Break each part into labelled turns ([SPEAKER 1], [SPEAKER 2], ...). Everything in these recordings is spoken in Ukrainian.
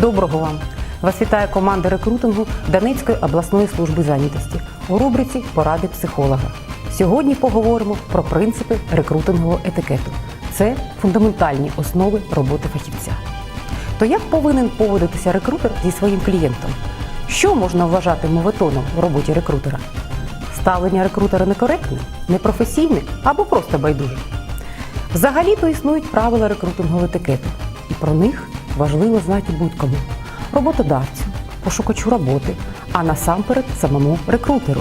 [SPEAKER 1] Доброго вам! Вас вітає команда рекрутингу Донецької обласної служби зайнятості у рубриці Поради психолога. Сьогодні поговоримо про принципи рекрутингового етикету. Це фундаментальні основи роботи фахівця. То як повинен поводитися рекрутер зі своїм клієнтом? Що можна вважати моветоном в роботі рекрутера? Ставлення рекрутера некоректне, непрофесійне або просто байдуже? Взагалі-то існують правила рекрутингового етикету, і про них важливо знати будь-кому роботодавцю, пошукачу роботи, а насамперед самому рекрутеру.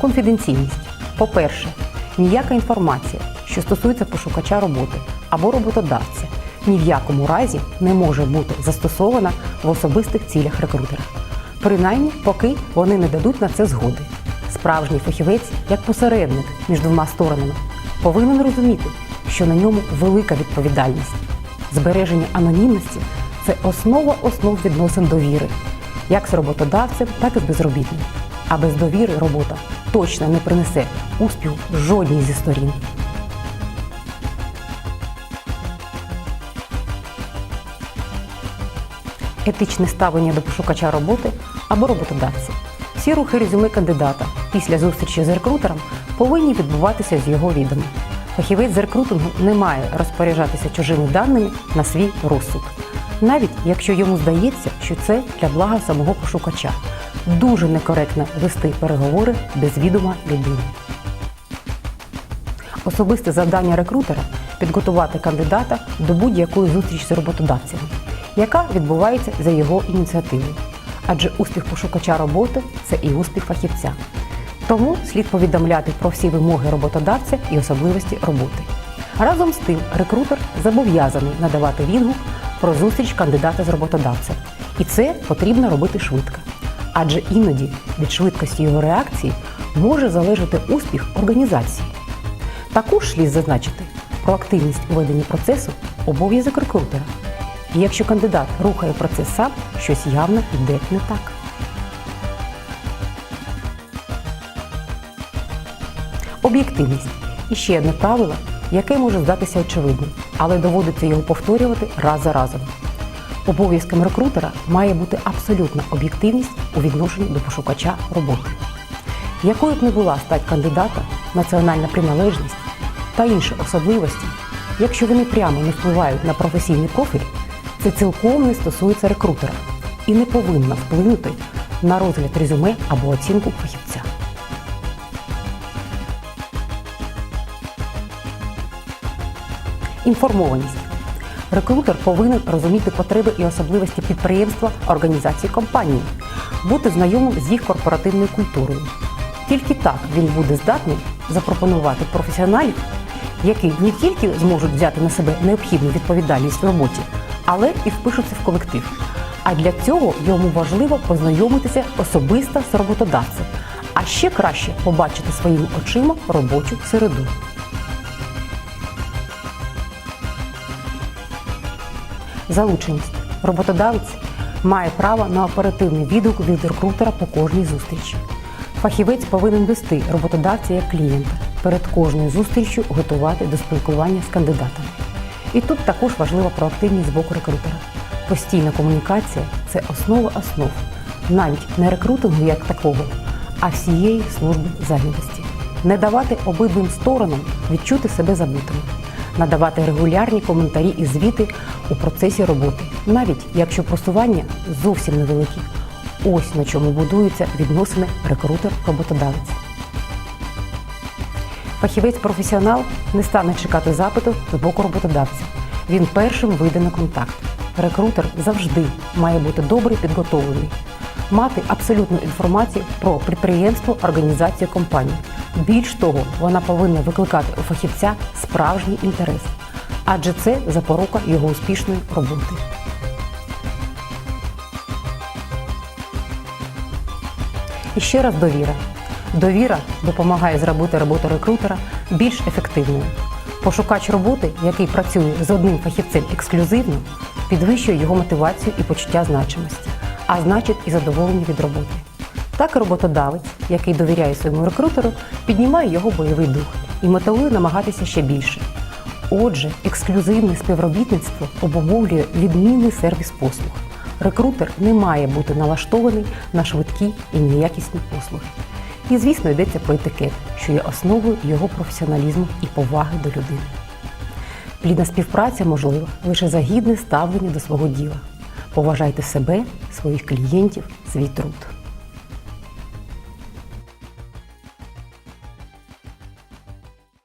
[SPEAKER 1] Конфіденційність. По-перше, ніяка інформація, що стосується пошукача роботи або роботодавця, ні в якому разі не може бути застосована в особистих цілях рекрутера. Принаймні, поки вони не дадуть на це згоди. Справжній фахівець, як посередник між двома сторонами, повинен розуміти, що на ньому велика відповідальність. Збереження анонімності це основа основ відносин довіри, як з роботодавцем, так і з безробітним. А без довіри робота точно не принесе успіху жодній зі сторін. Етичне ставлення до пошукача роботи або роботодавця. Всі рухи резюме кандидата після зустрічі з рекрутером повинні відбуватися з його відома. Фахівець з рекрутингу не має розпоряджатися чужими даними на свій розсуд, навіть якщо йому здається, що це для блага самого пошукача. Дуже некоректно вести переговори без відома людини. Особисте завдання рекрутера підготувати кандидата до будь-якої зустрічі з роботодавцями, яка відбувається за його ініціативою. Адже успіх пошукача роботи це і успіх фахівця. Тому слід повідомляти про всі вимоги роботодавця і особливості роботи. Разом з тим, рекрутер зобов'язаний надавати відгук про зустріч кандидата з роботодавцем. І це потрібно робити швидко. Адже іноді від швидкості його реакції може залежати успіх організації. Також слід зазначити про активність у веденні процесу обов'язок рекрутера. І якщо кандидат рухає процес сам, щось явно йде не так. Об'єктивність і ще одне правило, яке може здатися очевидним, але доводиться його повторювати раз за разом. Обов'язком рекрутера має бути абсолютна об'єктивність у відношенні до пошукача роботи. Якою б не була стать кандидата, національна приналежність та інші особливості, якщо вони прямо не впливають на професійний профіль, це цілком не стосується рекрутера і не повинно вплинути на розгляд резюме або оцінку фахівця. Інформованість. Рекрутер повинен розуміти потреби і особливості підприємства, організації компанії, бути знайомим з їх корпоративною культурою. Тільки так він буде здатний запропонувати професіоналів, які не тільки зможуть взяти на себе необхідну відповідальність в роботі, але і впишуться в колектив. А для цього йому важливо познайомитися особисто з роботодавцем, а ще краще побачити своїми очима робочу середу. Залученість. Роботодавець має право на оперативний відгук від рекрутера по кожній зустрічі. Фахівець повинен вести роботодавця як клієнта, перед кожною зустрічю готувати до спілкування з кандидатами. І тут також важлива проактивність з боку рекрутера. Постійна комунікація це основа основ, навіть не рекрутингу як такого, а всієї служби зайнятості. Не давати обидвим сторонам відчути себе забутими надавати регулярні коментарі і звіти у процесі роботи, навіть якщо просування зовсім невеликі. Ось на чому будуються відносини рекрутер-роботодавець. Фахівець-професіонал не стане чекати запиту з боку роботодавця. Він першим вийде на контакт. Рекрутер завжди має бути добре підготовлений, мати абсолютну інформацію про підприємство, організацію компанії. Більш того, вона повинна викликати у фахівця справжній інтерес, адже це запорука його успішної роботи. І ще раз довіра. Довіра допомагає зробити роботу рекрутера більш ефективною. Пошукач роботи, який працює з одним фахівцем ексклюзивно, підвищує його мотивацію і почуття значимості, а значить і задоволення від роботи. Так роботодавець, який довіряє своєму рекрутеру, піднімає його бойовий дух і мотивує намагатися ще більше. Отже, ексклюзивне співробітництво обумовлює відмінний сервіс послуг. Рекрутер не має бути налаштований на швидкі і неякісні послуги. І, звісно, йдеться про етикет, що є основою його професіоналізму і поваги до людини. Плідна співпраця можлива лише за гідне ставлення до свого діла. Поважайте себе, своїх клієнтів, свій труд.